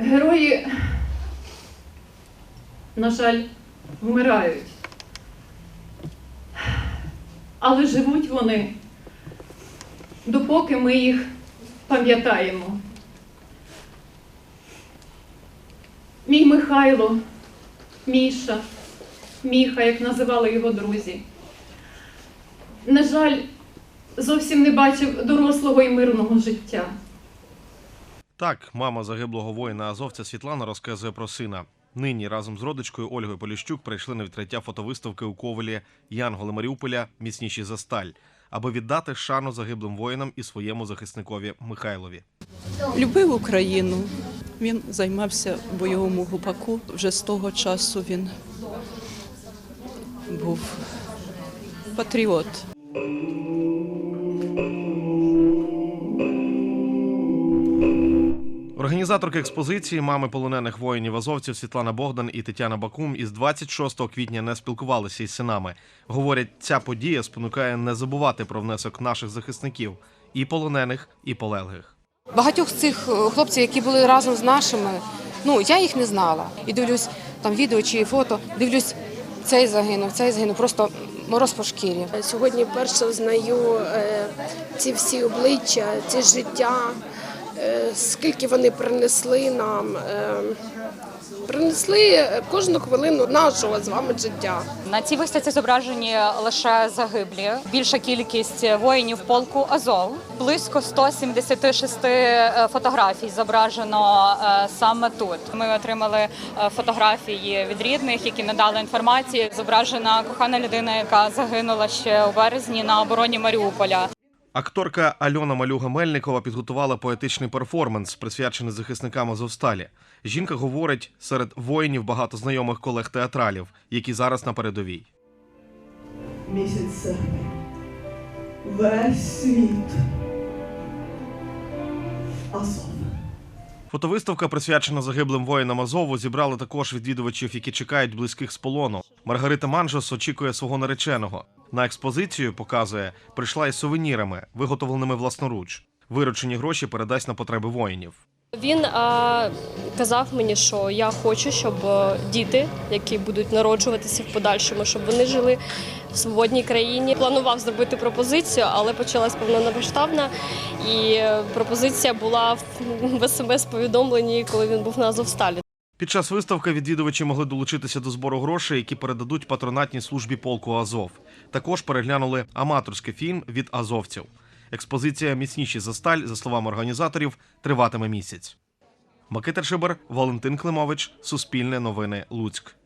Герої, на жаль, вмирають. Але живуть вони, допоки ми їх пам'ятаємо. Мій Михайло, Міша, Міха, як називали його друзі. На жаль, зовсім не бачив дорослого і мирного життя. Так, мама загиблого воїна азовця Світлана розказує про сина. Нині разом з родичкою Ольгою Поліщук прийшли на відкриття фотовиставки у Ковелі Янголи Маріуполя міцніші за сталь, аби віддати шану загиблим воїнам і своєму захисникові Михайлові. Любив Україну. Він займався бойовому гупаку. Вже з того часу він був патріот. Організаторки експозиції мами полонених воїнів азовців Світлана Богдан і Тетяна Бакум із 26 квітня не спілкувалися із синами. Говорять, ця подія спонукає не забувати про внесок наших захисників і полонених, і полеглих. Багатьох з цих е, хлопців, які були разом з нашими, ну я їх не знала. І дивлюсь там відео чи фото, дивлюсь, цей загинув, цей загинув, просто мороз по шкірі. Сьогодні вперше знаю е, ці всі обличчя, ці життя, скільки вони принесли нам. е, Принесли кожну хвилину нашого з вами життя. На цій виставці зображені лише загиблі. Більша кількість воїнів полку Азов. Близько 176 е, фотографій зображено е, саме тут. Ми отримали е, фотографії від рідних, які надали інформацію. Зображена кохана людина, яка загинула ще у березні на обороні Маріуполя. Акторка Альона Малюга Мельникова підготувала поетичний перформанс, присвячений захисникам Азовсталі. Жінка говорить, серед воїнів багато знайомих колег театралів, які зараз на передовій. місяць серпень. Весь світ. Азов. Фотовиставка, присвячена загиблим воїнам Азову, зібрали також відвідувачів, які чекають близьких з полону. Маргарита Манжос очікує свого нареченого. На експозицію показує, прийшла із сувенірами, виготовленими власноруч. Виручені гроші передасть на потреби воїнів. Він а, казав мені, що я хочу, щоб е, діти, які будуть народжуватися в подальшому, щоб вони жили в свободній країні. Планував зробити пропозицію, але почалась повномасштабна, і е, пропозиція була в, смс-повідомленні, коли він був на Азовсталі. Під час виставки відвідувачі могли долучитися до збору грошей, які передадуть патронатній службі полку Азов. Також переглянули аматорський фільм від азовців. Експозиція міцніші за сталь, за словами організаторів, триватиме місяць. Микита Шибер, Валентин Климович, Суспільне новини, Луцьк.